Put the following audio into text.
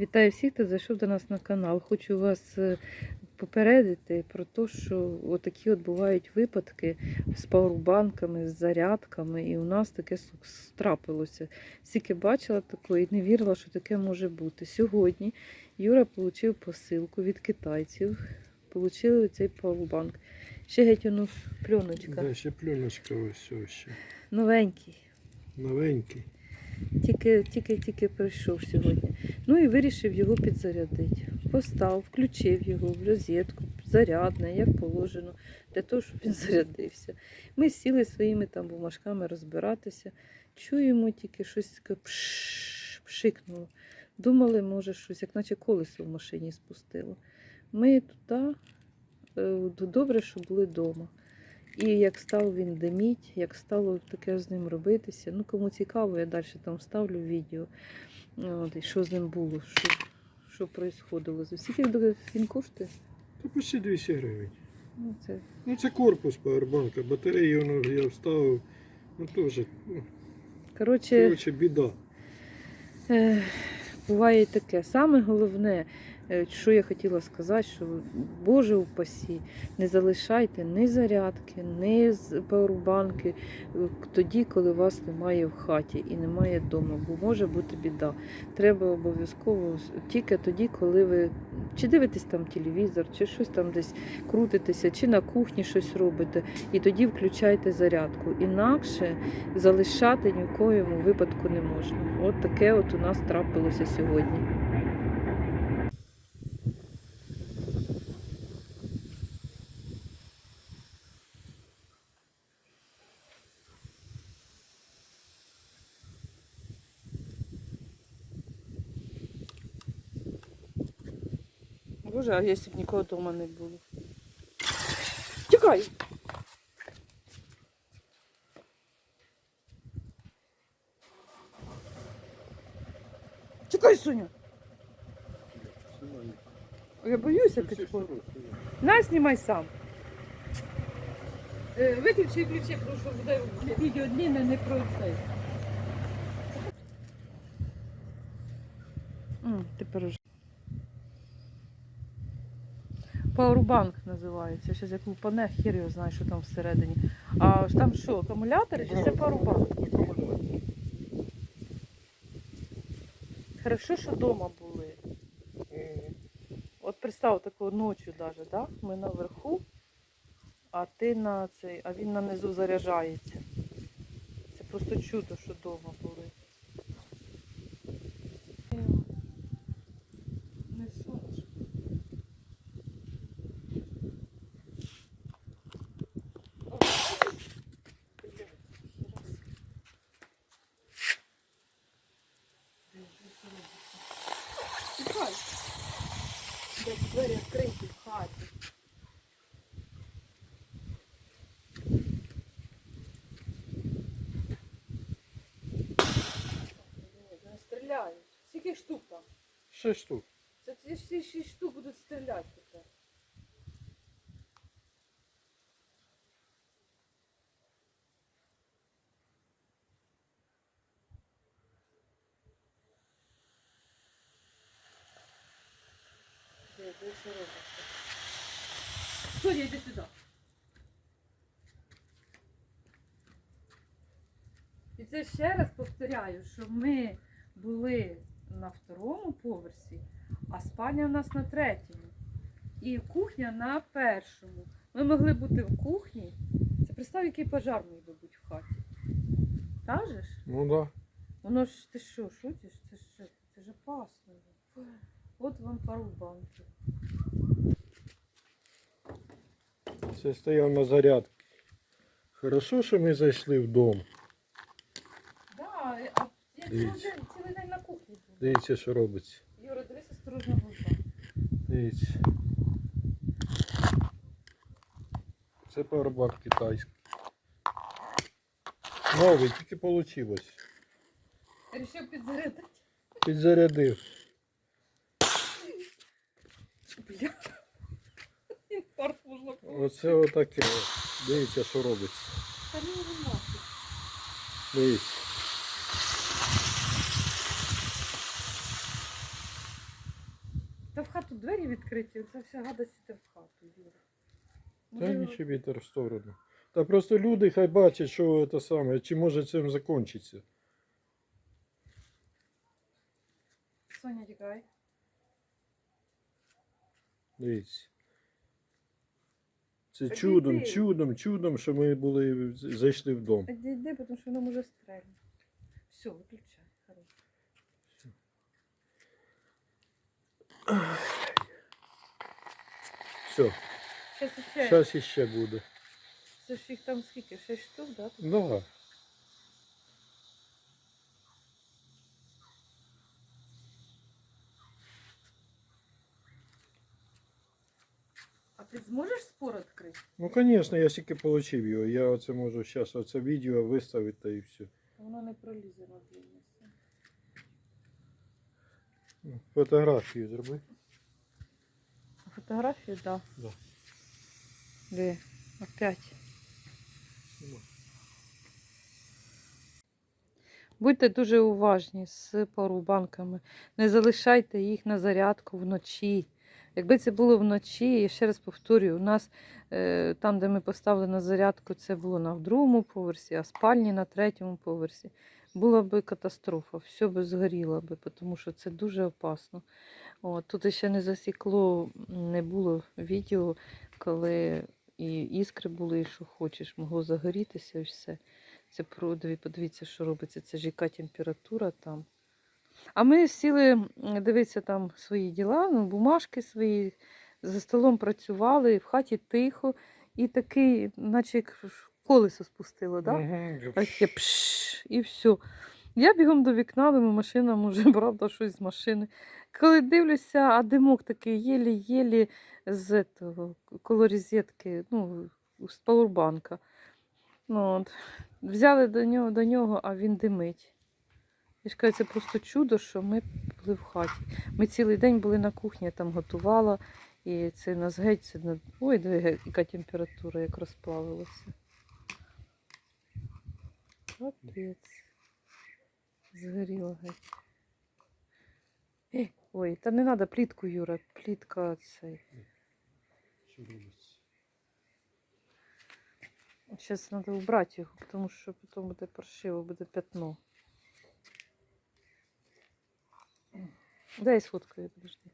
Вітаю всіх, хто зайшов до нас на канал. Хочу вас е, попередити про те, що отакі от бувають випадки з пауербанками, з зарядками, і у нас таке трапилося. Скільки бачила таке і не вірила, що таке може бути. Сьогодні Юра отримав посилку від китайців, отримали цей пауербанк. Ще геть воно пленочка, Да, ще пленочка ось ще. новенький. Новенький. Тільки, тільки, тільки прийшов сьогодні. Ну і вирішив його підзарядити. Постав, включив його в розетку, зарядне, як положено, для того, щоб він зарядився. Ми сіли своїми там бумажками розбиратися. Чуємо тільки щось таке пш, пшикнуло. Думали, може, щось, як наче колесо в машині спустило. Ми туди, е, добре, що були вдома. І як став він диміть, як стало таке з ним робитися. Ну, кому цікаво, я далі там вставлю відео, от, і що з ним було, що, що происходило. Скільки він коштує? Та почти 200 гривень. Ну, це Ну це корпус павербанка, батареї воно я вставив. Ну теж, ну, коротше, біда. Е, Буває і таке. Саме головне, е, що я хотіла сказати, що Боже упасі, не залишайте ні зарядки, ні пауербанки е, тоді, коли вас немає в хаті і немає вдома, бо може бути біда. Треба обов'язково тільки тоді, коли ви чи дивитесь там телевізор, чи щось там десь крутитеся, чи на кухні щось робите, і тоді включайте зарядку. Інакше залишати ні в коєму випадку не можна. От таке от у нас трапилося сьогодні. Боже, а якщо б нікого вдома не було. Тікай! Чекай, Соня! Я боюся підходити. На, знімай сам. Е, Виключи і включи, тому що буде відео длинне, не про це. М, Тепер уже. Powerbank називається. Зараз як лупане, хір його знає, що там всередині. А там що, акумулятори чи це Powerbank? Хорошо, що вдома були. От представ таку ночі даже, да? Ми наверху, а ти на цей, а він на низу заряджається. Це просто чудо, що вдома були. Не сонце. Тікай. Де двері відкриті в хаті. Не стріляють. Скільки штук там? Шість штук. Це ці всі шість штук будуть стріляти тепер. Що робиться? Соня, йди сюди. І це ще раз повторяю, що ми були на второму поверсі, а спальня у нас на третьому. І кухня на першому. Ми могли бути в кухні. Це представ, який пожар міг би бути в хаті. Кажеш? Ну да. Воно ж ти що, шутиш? Це ж це ж опасно. От вам пару банків. Це стояв на зарядці. Хорошо, що ми зайшли в дом. Да, а я Дивіться. цілий день на кухні. Дивіться, що робиться. Юра, дивись осторожно в глаза. Дивіться. Це павербанк китайський. Новий, тільки вийшло. Рішив підзарядити. Підзарядив. Бля. Інфаркт можна Оце отаке. Дивіться, що робиться. Та ну його. Дивіться. Та в хату двері відкриті, це вся гадость іде в хату, Юра. Та Може, нічого вітер в сторону. Та просто люди хай бачать, що це саме, чи може цим закінчиться. Соня, тікай. Дивіться. Це Так чудом, чудом, чудом, що ми були, зайшли в дом. Іди, тому що воно може стрельнути. Все, виключай. Все, зараз іще буде. Це ж їх там скільки? Шість штук, да? Да. А ти зможеш спор відкрити? Ну, звісно, я тільки отримав його. Я оце можу зараз оце відео виставити та і все. Воно не пролізе на длинність. Ну, Фотографію зроби. Фотографії, так. Да. Де? Опять. Ну. Будьте дуже уважні з парубанками. Не залишайте їх на зарядку вночі. Якби це було вночі, я ще раз повторюю, у нас е, там, де ми поставили на зарядку, це було на другому поверсі, а спальні на третьому поверсі. Була би катастрофа, все би згоріло би, тому що це дуже опасно. От, тут ще не засікло, не було відео, коли і іскри були, і що хочеш, могло загорітися і все. Це про диві- подивіться, що робиться. Це ж яка температура там. А ми сіли дивитися там свої діла, ну, бумажки свої, за столом працювали, в хаті тихо, і такий, наче як колесо спустило, да? Таке пш, і все. Я бігом до вікна, думаю, машина може, правда, щось з машини. Коли дивлюся, а димок такий єлі-єлі з того, коло розетки, ну, з пауербанка. Ну, от. Взяли до нього, до нього, а він димить. Я ж кажу, це просто чудо, що ми були в хаті. Ми цілий день були на кухні, я там готувала, і це нас геть, це на... ой, диви, яка температура, як розплавилося. Капець. Згоріло геть. Е, Ой, та не треба плітку, Юра, плітка цей. Зараз треба убрати його, тому що потім буде паршиво, буде пятно. Дай сфоткаю, подожди.